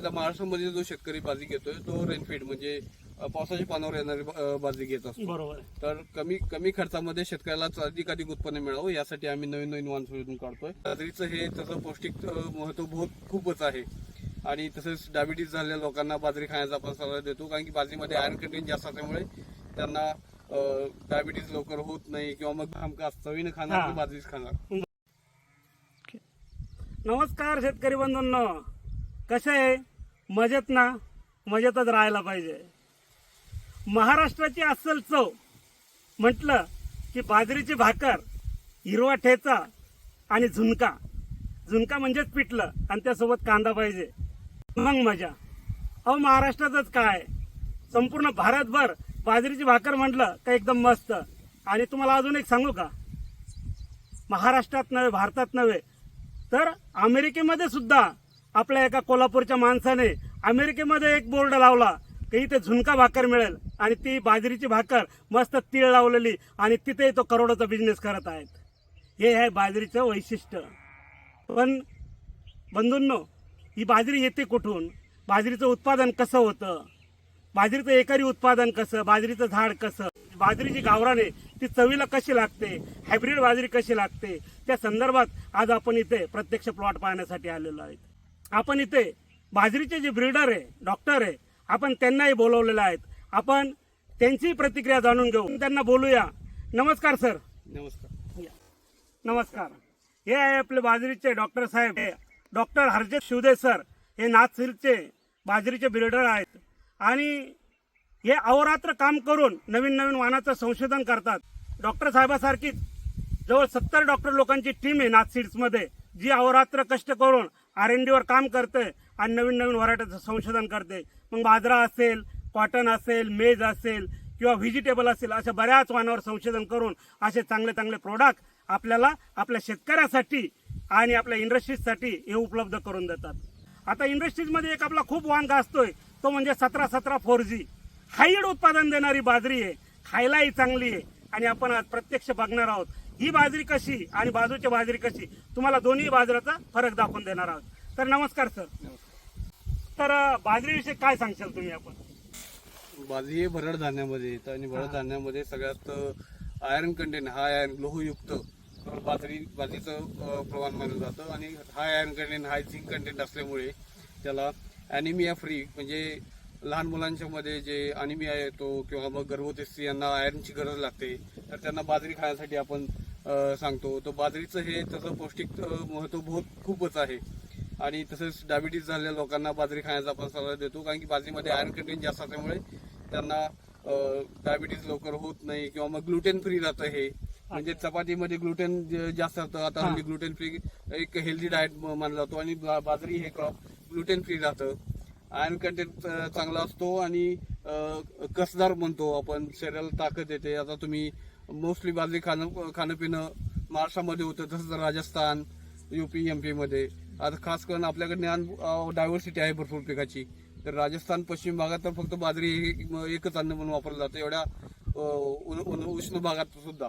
आपल्या महाराष्ट्रामध्ये जो शेतकरी बाजी घेतोय तो रेनफीड म्हणजे पावसाच्या पानावर येणारी बाजी घेत असतो. तर कमी कमी खर्चामध्ये शेतकऱ्याला अधिकाधिक उत्पन्न मिळावं यासाठी आम्ही नवीन नवीन वाण शोधून काढतोय. बाजरीचं हे त्याचं पौष्टिक महत्त्व बहुत खूपच आहे. आणि तसेच डायबिटीज झालेल्या लोकांना बाजरी खाण्याचा आपण सल्ला देतो कारण की बाजरीमध्ये आयर्न कंटेंट जास्त असल्यामुळे त्यांना डायबिटीज लवकर होत नाही किंवा मग हमखास चवीनं खाणार बाजरीच खाणार. नमस्कार शेतकरी बंधूंनो. कसे आहे? मजेत ना? मजेतच राहायला पाहिजे. महाराष्ट्राची अस्सल चव. म्हटलं की बाजरीची भाकर हिरवा ठेचा आणि झुणका. झुणका म्हणजेच पिठलं आणि त्यासोबत कांदा पाहिजे. मग मजा. अहो महाराष्ट्रातच काय? संपूर्ण भारतभर बाजरीची भाकर म्हटलं का एकदम मस्त. आणि तुम्हाला अजून एक सांगू का? महाराष्ट्रात नव्हे भारतात नव्हे तर अमेरिकेमध्ये सुद्धा आपल्या एका कोल्हापूरच्या माणसाने अमेरिकेमध्ये एक बोर्ड लावला की इथे झुणका भाकर मिळेल आणि ती बाजरीची भाकर मस्त तीळ लावलेली आणि तिथे तो करोडोचा बिझनेस करत आहेत. हे आहे बाजरीचं वैशिष्ट्य. पण बंधूंनो ही बाजरी येते कुठून? बाजरीचं उत्पादन कसं होतं? बाजरीचं एकरी उत्पादन कसं? बाजरीचं झाड कसं? बाजरीची गावराने ती चवीला कशी लागते? हायब्रिड बाजरी कशी लागते? त्या संदर्भात आज आपण इथे प्रत्यक्ष प्लॉट पाहण्यासाठी आलेलो आहेत. आपण इथे बाजरीचे जे ब्रीडर आहे डॉक्टर आहे आपण त्यांनाही बोलवलेलं आहेत. आपण त्यांची प्रतिक्रिया जाणून घेऊ. त्यांना बोलूया. नमस्कार सर नमस्कार. नमस्कार. हे आहे आपले बाजरीचे डॉक्टर साहेब. हे डॉक्टर हरजित शिवदे सर हे नाथसिरचे बाजरीचे बिल्डर आहेत. आणि हे अहोरात्र काम करून नवीन नवीन वाहनाचं संशोधन करतात. डॉक्टर साहेबासारखीच जवळ सत्तर डॉक्टर लोकांची टीम आहे नाथसीड्समध्ये जी अहोरात्र कष्ट करून आर एन डीवर काम करते आणि नवीन नवीन व्हरायटीचं संशोधन करते मग बाजरा असेल कॉटन असेल मेज असेल किंवा व्हेजिटेबल असेल अशा बऱ्याच वाणावर संशोधन करून असे चांगले चांगले प्रोडक्ट आपल्याला आपल्या शेतकऱ्यासाठी आणि आपल्या इंडस्ट्रीजसाठी हे उपलब्ध करून देतात. आता इंडस्ट्रीजमध्ये एक आपला खूप वांग असतोय. तो म्हणजे सतरा सतरा फोर जी हायड उत्पादन देणारी बाजरी आहे. खायलाही चांगली आहे. आणि आपण आज प्रत्यक्ष बघणार आहोत. ही बाजरी कशी आणि बाजूची बाजरी कशी तुम्हाला दोन्ही बाजरीचा फरक दाखवून देणार आहोत. तर नमस्कार सर. तर बाजरीविषयी काय सांगशाल तुम्ही आपण? बाजरी हे भरड धान्यामध्ये येतं आणि भरड धान्यामध्ये सगळ्यात आयर्न कंटेंट हाय आयर्न लोहयुक्त बाजरी बाजरीचं प्रमाण मानलं जातं. आणि high iron content high zinc content असल्यामुळे त्याला अॅनिमिया फ्री म्हणजे लहान मुलांच्या मध्ये जे अनिमिया येतो किंवा मग गर्भवती स्त्रियांना आयर्नची गरज लागते तर त्यांना बाजरी खाण्यासाठी आपण सांगतो. तर बाजरीचं हे त्याचं पौष्टिक महत्त्व बहुत खूपच आहे. आणि तसेच डायबिटीज झालेल्या लोकांना बाजरी खाण्याचा आपण सल्ला देतो कारण की बाजरीमध्ये आयर्न कंटेंट जास्त असल्यामुळे त्यांना डायबिटीज लवकर होत नाही किंवा मग ग्लुटेन फ्री राहतं हे. म्हणजे चपातीमध्ये ग्लुटेन जास्त असतं आता हल्ली ग्लुटेन फ्री एक हेल्दी डाएट मानला जातो आणि बाजरी हे क्रॉप ग्लुटेन फ्री राहतं. आयर्न कंटेंट चांगला असतो आणि कसदार म्हणतो आपण शरीराला ताकद येते आता तुम्ही मोस्टली बाजरी खाणं खाणं पिणं महाराष्ट्रामध्ये होतं तसंच राजस्थान युपी एमपी मध्ये. आता खास करून आपल्याकडे डायव्हर्सिटी आहे भरपूर पिकाची. तर राजस्थान पश्चिम भागात तर फक्त बाजरी एकच अन्न म्हणून वापरलं जातं. एवढ्या उष्ण भागात सुद्धा.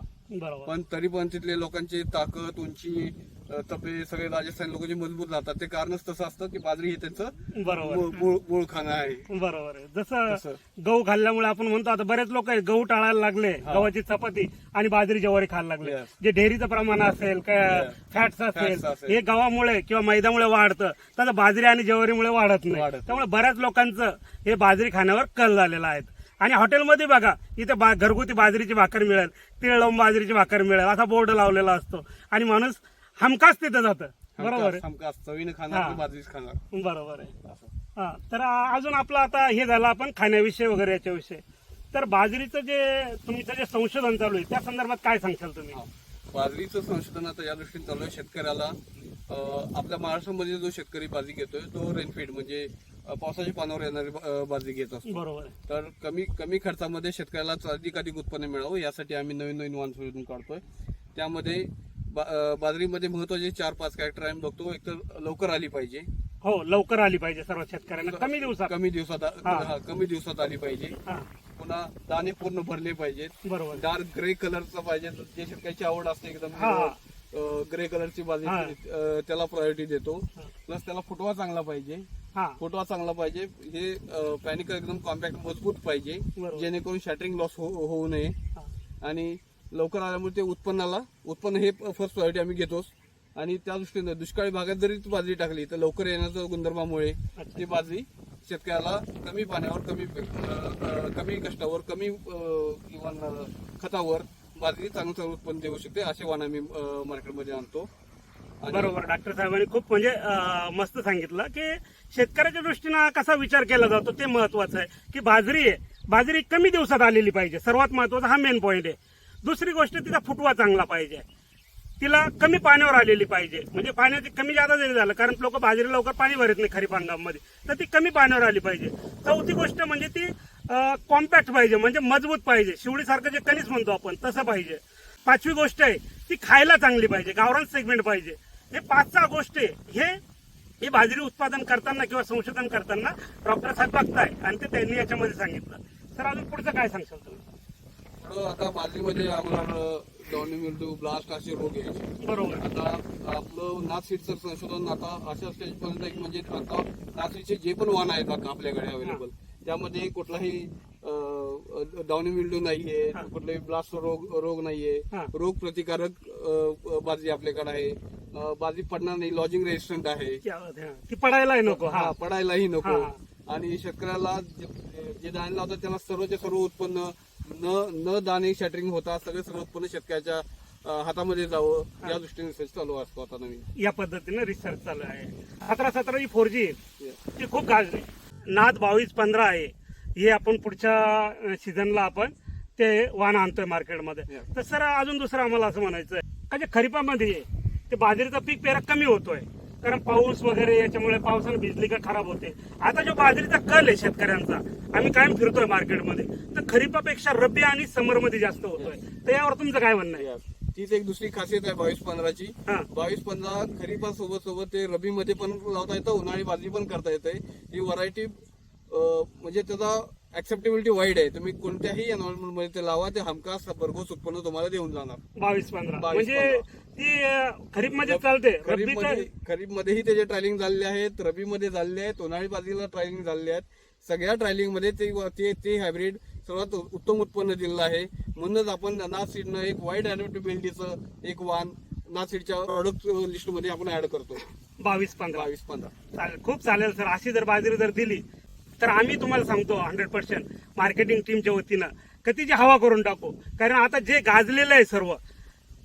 पण तरी पण तिथले लोकांची ताकद उंची तपे सगळे राजस्थानी लोक जे मजबूत राहतात ते कारणच तसं असतं की बाजरी हे त्यांचं बरोबर. मूळ- खाणं आहे. बरोबर आहे. जसं. गहू खाल्ल्यामुळे आपण म्हणतो आता बरेच लोक आहेत गहू टाळायला लागले गव्हाची चपाती आणि बाजरी ज्वारी खायला लागले. जे डेअरीचं प्रमाण असेल फॅट्स असेल. हे गव्हामुळे किंवा मैद्यामुळे वाढतं. तसं बाजरी आणि ज्वारीमुळे वाढत नाही. वाढत नाही. त्यामुळे बऱ्याच लोकांचं हे बाजरी खाण्यावर कल झालेला आहे. आणि हॉटेलमध्ये बघा इथे बा- घरगुती बाजरीची भाकर मिळेल तिळ लावून बाजरीची भाकर मिळेल असा बोर्ड लावलेला असतो. आणि माणूस हमखास तिथे जातं. बरोबर हमखास हमखास. चवीनं खाणार. की बाजरीच खाणार. आहे बरोबर आहे. हा तर अजून आपलं आता हे झालं आपण खाण्याविषयी वगैरे याच्याविषयी. तर बाजरीचं जे तुमचं जे संशोधन चालू आहे त्या संदर्भात काय सांगशाल तुम्ही. बाजरीचं संशोधन आता या दृष्टीने चालू आहे. शेतकऱ्याला आपल्या महाराष्ट्रामध्ये जो शेतकरी बाजरी घेतोय तो रेनफीड म्हणजे पावसाच्या पानावर येणारी बाजरी घेत असतो. बरोबर आहे. तर कमी कमी खर्चामध्ये शेतकऱ्याला अधिकाधिक उत्पन्न मिळावं यासाठी आम्ही नवीन नवीन वाण शोधून काढतोय. त्यामध्ये बा- बाजरीमध्ये महत्त्वाचे चार पाच कॅरेक्टर आम्ही बघतो. एक तर लवकर आली पाहिजे. हो लवकर आली पाहिजे सर्व शेतकऱ्यांना. कमी दिवसात. कमी दिवसात हा. हा, कमी दिवसात आली पाहिजे. हा. पुन्हा दाणे पूर्ण भरले पाहिजेत. बरोबर. डार्क ग्रे कलरचा पाहिजे. जे शेतकऱ्याची आवड असते एकदम हा. ग्रे कलरची बाजरी हा. अं, त्याला प्रायोरिटी देतो. हा. प्लस त्याला फुटवा चांगला पाहिजे. हा. फुटवा चांगला पाहिजे. हे पॅनिक एकदम कॉम्पॅक्ट मजबूत पाहिजे. बरोबर. जेणेकरून शॅटरिंग लॉस होऊ नये. हा. आणि लवकर आल्यामुळे ते उत्पन्नाला उत्पन्न हे फर्स्ट प्रायोरिटी आम्ही घेतोच. आणि त्या दृष्टीने दुष्काळी भागात जरी बाजरी टाकली तर लवकर येण्याच्या गुणधर्मामुळे ती बाजरी शेतकऱ्याला कमी पाण्यावर कमी कमी कष्टावर कमी किंवा खतावर बाजरी चांगलं चांगलं उत्पन्न देऊ शकते असे वाण आम्ही मार्केटमध्ये आणतो. बरोबर डॉक्टर साहेबांनी खूप म्हणजे मस्त सांगितलं की शेतकऱ्याच्या दृष्टीनं कसा विचार केला जातो ते महत्वाचं आहे. की बाजरी आहे बाजरी कमी दिवसात आलेली पाहिजे सर्वात महत्त्वाचा हा मेन पॉईंट आहे. दुसरी गोष्ट तिचा फुटवा चांगला पाहिजे. तिला कमी पाण्यावर आलेली पाहिजे. म्हणजे पाण्याची कमी जादा जरी झालं कारण लोक बाजरी लवकर पाणी भरत नाही खरीप हंगामामध्ये तर ती कमी पाण्यावर आली पाहिजे. चौथी गोष्ट म्हणजे ती कॉम्पॅक्ट पाहिजे म्हणजे मजबूत पाहिजे. शिवडीसारखं जे कणीस म्हणतो आपण तसं पाहिजे. पाचवी गोष्ट आहे ती खायला चांगली पाहिजे गावरान सेगमेंट पाहिजे. हे पाच सहा गोष्टी हे हे बाजरी उत्पादन करताना किंवा संशोधन करताना डॉक्टर साहेब बघताय आणि ते त्यांनी याच्यामध्ये सांगितलं. तर अजून पुढचं काय सांगशाल तुम्ही? आता बाजरीमध्ये आम्हाला डॉनी मिल्डू ब्लास्ट असे रोग यायचे. बरोबर. आता आपलं नाथ सीडचं संशोधन आता अशा स्टेज पर्यंत एक म्हणजे आता नाथसीडचे जे पण वाहन आहेत आता आपल्याकडे अवेलेबल त्यामध्ये कुठलाही डाउनी विल्डो नाहीये हा. कुठलाही ब्लास्ट रोग रोग नाहीये. हा. रोग प्रतिकारक अ, बाजरी आपल्याकडे आहे. अ, बाजरी पडणार नाही लॉजिंग रेजिस्टंट आहे पडायलाही नको हा. हा पडायलाही नको. आणि शेतकऱ्याला जे- दाणे लावतात त्यांना सर्वचे सर्व उत्पन्न न न दाणे शॅटरिंग होता सगळे सर्व उत्पन्न शेतकऱ्याच्या हातामध्ये जावं या दृष्टीने रिसर्च चालू असतो आता नवीन. या पद्धतीने रिसर्च चालू आहे. सतरा सतरा ही फोर जी ती खूप गाजली नाद बावीस पंधरा आहे. हे आपण पुढच्या सीझनला आपण ते वाहन आणतोय मार्केटमध्ये. तर सर अजून दुसरं आम्हाला असं म्हणायचं आहे का जे खरीपामध्ये ते बाजरीचा पीक पेरा कमी होतोय. कारण पाऊस वगैरे याच्यामुळे पावसानं भिजली का खराब होते. आता जो बाजरीचा कल आहे शेतकऱ्यांचा आम्ही कायम फिरतोय मार्केटमध्ये. तर खरीपापेक्षा रब्बी आणि समरमध्ये जास्त होतोय. तर यावर तुमचं काय म्हणणं आहे? तीच एक दुसरी खासियत आहे बावीस पंधराची. बावीस पंधरा खरीपा सोबत सोबत ते रबी मध्ये पण लावता येतं उन्हाळी बाजरी पण करता येते. ही व्हरायटी म्हणजे त्याचा ऍक्सेप्टेबिलिटी वाईड आहे. तुम्ही कोणत्याही एन्व्हायरमेंटमध्ये ते लावा ते हमखास भरघोस उत्पन्न तुम्हाला देऊन जाणार. बावीस पंधरा. बावीस म्हणजे ती खरीपमध्ये चालते. खरीप रब्बीच्या मध्ये खरीप मध्येही त्याचे ट्रायलिंग झालेले आहेत रबी मध्ये झालेले आहेत उन्हाळी बाजरीला ट्रायलिंग झालेले आहेत. सगळ्या ट्रायलिंगमध्ये ते ते ते हायब्रिड सर्वात उत्तम उत्पन्न दिलेलं आहे. म्हणूनच आपण नाथ सीडनं एक वाईड ऍडॅप्टेबिलिटीचं एक वाण नाथ सीडच्या प्रॉडक्ट लिस्टमध्ये आपण ऍड करतो. बावीस पंधरा. बावीस पंधरा. चालेल. खूप चालेल सर. अशी जर बाजरी जर दिली तर आम्ही तुम्हाला सांगतो हंड्रेड पर्सेंट मार्केटिंग टीमच्या वतीनं कधीची तिची हवा करून टाकू. कारण आता जे गाजलेलं आहे सर्व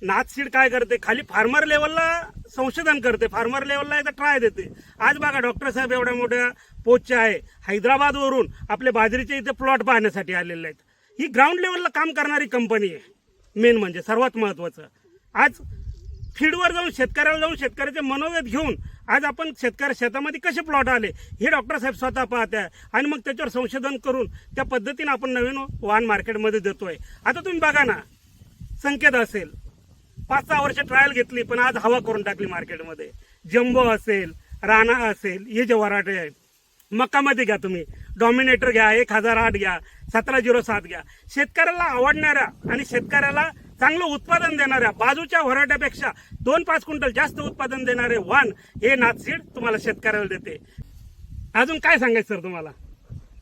नाथ सीड काय करते? खाली फार्मर लेवलला संशोधन करते. फार्मर लेवलला एकदा ट्राय देते. आज बघा डॉक्टर साहेब एवढ्या मोठ्या पोचच्या आहे. हैदराबादवरून आपले बाजरीचे इथे प्लॉट पाहण्यासाठी आलेले आहेत. ही ग्राउंड लेवलला काम करणारी कंपनी आहे. मेन म्हणजे सर्वात महत्वाचं. आज फील्डवर जाऊन शेतकऱ्याला जाऊन शेतकऱ्याचे मनोगत घेऊन आज आपण शेतकऱ्या शेतामध्ये कसे प्लॉट आले? हे डॉक्टर साहेब स्वतः पाहत आहे आणि मग त्याच्यावर संशोधन करून त्या पद्धतीने आपण नवीन वाहन मार्केटमध्ये देतोय. आता तुम्ही बघा ना संकेत असेल. पाच सहा वर्ष ट्रायल घेतली पण आज हवा करून टाकली मार्केटमध्ये जम्बो असेल राणा असेल हे जे वराटे आहेत मक्कामध्ये घ्या तुम्ही. डॉमिनेटर घ्या एक हजार आठ घ्या सतरा झिरो सात घ्या. शेतकऱ्याला आवडणाऱ्या आणि शेतकऱ्याला चांगलं उत्पादन देणाऱ्या बाजूच्या वराट्यापेक्षा दोन पाच क्विंटल जास्त उत्पादन देणारे वाण हे नाथसीड तुम्हाला शेतकऱ्याला देते. अजून काय सांगायचं सर तुम्हाला?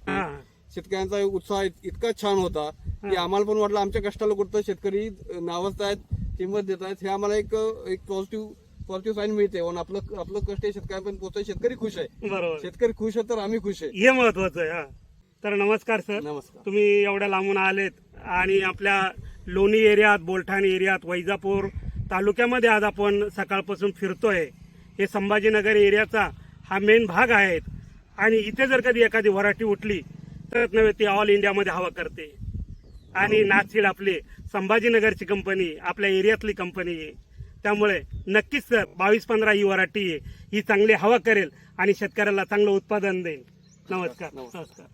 हा. शेतकऱ्यांचा उत्साह इत- इतका छान होता की आम्हाला पण वाटलं आमच्या कष्टाला कुठं शेतकरी नावजतायत किंमत देत आहेत. हे आम्हाला एक एक पॉझिटिव्ह पॉझिटिव्ह साईन मिळते. आपलं आपलं कष्ट शेतकऱ्यापर्यंत पोहोचतंय शेतकरी खुश आहे. बरोबर. शेतकरी खुश आहे तर आम्ही खुश आहे. हे महत्वाचं आहे तर नमस्कार सर. नमस्कार. तुम्ही एवढ्या लांबून आलेत आणि आपल्या लोणी एरियात बोलठाण एरियात वैजापूर तालुक्यामध्ये आज आपण सकाळपासून फिरतोय. हे संभाजीनगर एरियाचा हा मेन भाग आहे आणि इथे जर कधी एखादी व्हरायटी उठली तर नव्हे ती ऑल इंडियामध्ये हवा करते. आणि नाथसीड आपली संभाजीनगरची कंपनी आपल्या एरियातली कंपनी आहे त्यामुळे नक्कीच सर बावीस पंधरा ही व्हरायटी आहे ही चांगली हवा करेल आणि शेतकऱ्याला चांगलं उत्पादन देईल. नमस्कार. नमस्कार.